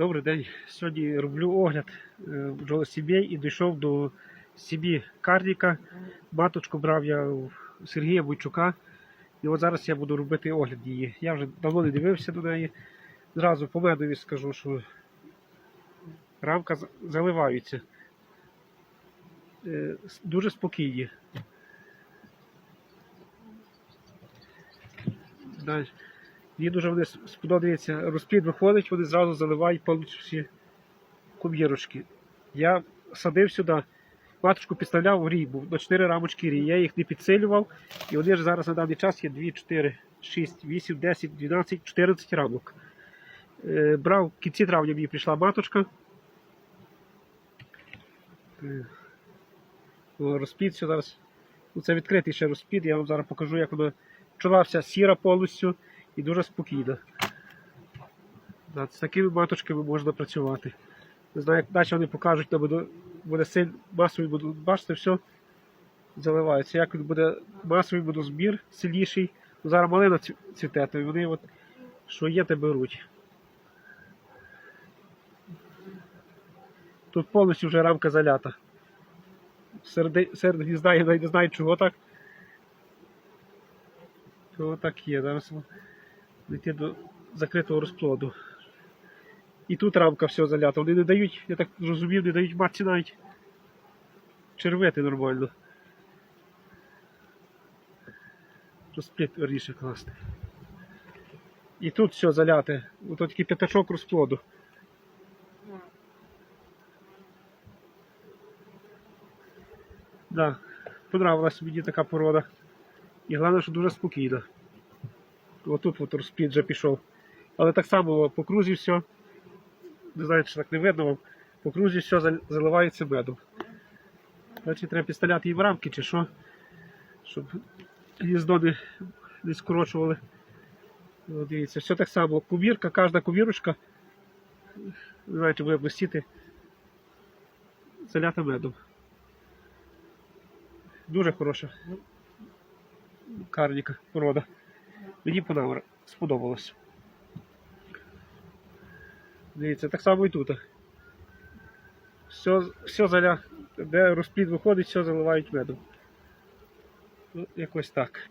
Добрий день. Сьогодні роблю огляд е, бджоли і дійшов до Сібі Карліка. Маточку брав я у Сергія Бойчука. І от зараз я буду робити огляд її. Я вже давно не дивився до неї. Зразу по медові скажу, що рамка заливається. Е, Дуже спокійні. Далі. Мені дуже вони сподобається. Розплід виходить, вони зразу заливають всі куб'єрочки. Я садив сюди, маточку підставляв в рій, був на 4 рамочки рій. Я їх не підсилював. І вони ж зараз на даний час є 2, 4, 6, 8, 10, 12, 14 рамок. Е, брав в кінці травня мені прийшла маточка. Е, все зараз. Ну, Це відкритий ще розплід, я вам зараз покажу, як вона пчола вся сіра повністю і дуже спокійна. З такими маточками можна працювати. Не знаю, як далі вони покажуть, буде, буде сильно масовий, буде, бачите, все заливається. Як він буде масовий буде збір сильніший. Ну, зараз малина цві- цвіте, то вони от, що є, те беруть. Тут повністю вже рамка залята. Серед, серед гнізда я не знаю, чого так. Чого так є. Зараз дійти до закритого розплоду. І тут рамка все залята. Вони не дають, я так зрозумів, не дають матці навіть червити нормально. Розпліт верніше класти. І тут все заляте. Ось такий п'ятачок розплоду. Да, понравилась мені така порода. І головне, що дуже спокійна. Отут от розплід вже пішов. Але так само по крузі все. Не знаю, чи так не видно вам. По крузі все заливається медом. Значить, треба підставляти їм рамки чи що, щоб гніздо не, не скорочували. От, дивіться, все так само. Кубірка, кожна кубірочка, не знаю, чи буде блистіти, залята медом. Дуже хороша карніка порода. Мені сподобалось. Дивіться, так само і тут. Все, все заля, де розплід виходить, все заливають медом. Ну, якось так.